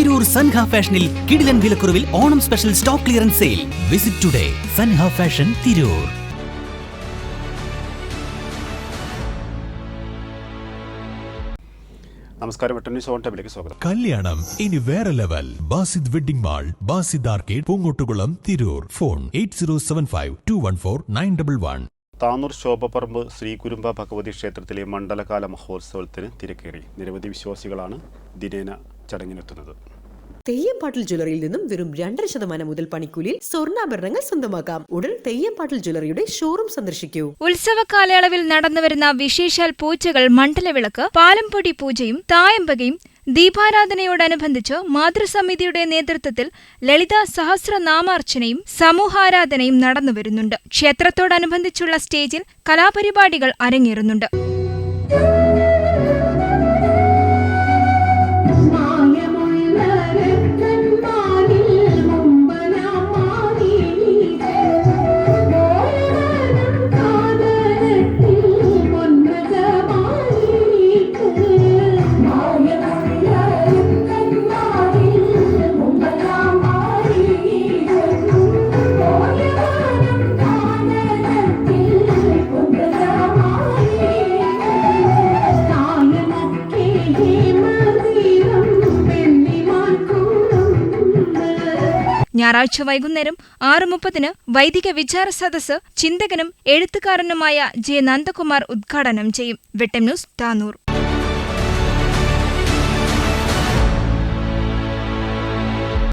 തിരൂർ സൻഹ ഫാഷനിൽ കിടിലൻ വിലക്കുറവിൽ Onam special stock clearance sale. Visit today Sanha fashion Tirur. നമസ്കാരം. ഓൺ സ്വാഗതം. കല്യാണം ഇനി വേറെ level. Basid wedding mall Basid arcade Poongottukulam Tirur. Phone eight zero seven five two one four nine double one. Tanur Shobhapparamb Shri Kurumba Bhagavathi ക്ഷേത്രത്തിലെ മണ്ഡലകാല മഹോത്സവത്തിന് തിരക്കേറി. നിരവധി വിശ്വാസികളാണ് ദിനേന ചടങ്ങിനെത്തുന്നത്. തെയ്യംപാട്ടിൽ ജ്വല്ലറിയിൽ നിന്നും വെറും രണ്ടര ശതമാനം മുതൽ പണിക്കൂലിയിൽ സ്വർണാഭരണങ്ങൾ സ്വന്തമാക്കാം. ഉടൻ തെയ്യംപാട്ടിൽ ജ്വല്ലറിയുടെ ഷോറൂം സന്ദർശിക്കൂ. ഉത്സവ കാലയളവിൽ നടന്നുവരുന്ന വിശേഷാൽ പൂജകൾ മണ്ഡലവിളക്ക് പാലംപൊടി പൂജയും തായമ്പകയും ദീപാരാധനയോടനുബന്ധിച്ച് മാതൃസമിതിയുടെ നേതൃത്വത്തിൽ ലളിത സഹസ്രനാമാർച്ചനയും സമൂഹാരാധനയും നടന്നുവരുന്നുണ്ട് ക്ഷേത്രത്തോടനുബന്ധിച്ചുള്ള സ്റ്റേജിൽ കലാപരിപാടികൾ അരങ്ങേറുന്നുണ്ട്. ഞായറാഴ്ച വൈകുന്നേരം ആറ് മുപ്പതിന് വൈദിക വിചാര സദസ് ചിന്തകനും എഴുത്തുകാരനുമായ ജെ നന്ദകുമാർ ഉദ്ഘാടനം ചെയ്യും. വെട്ടം ന്യൂസ് താനൂർ.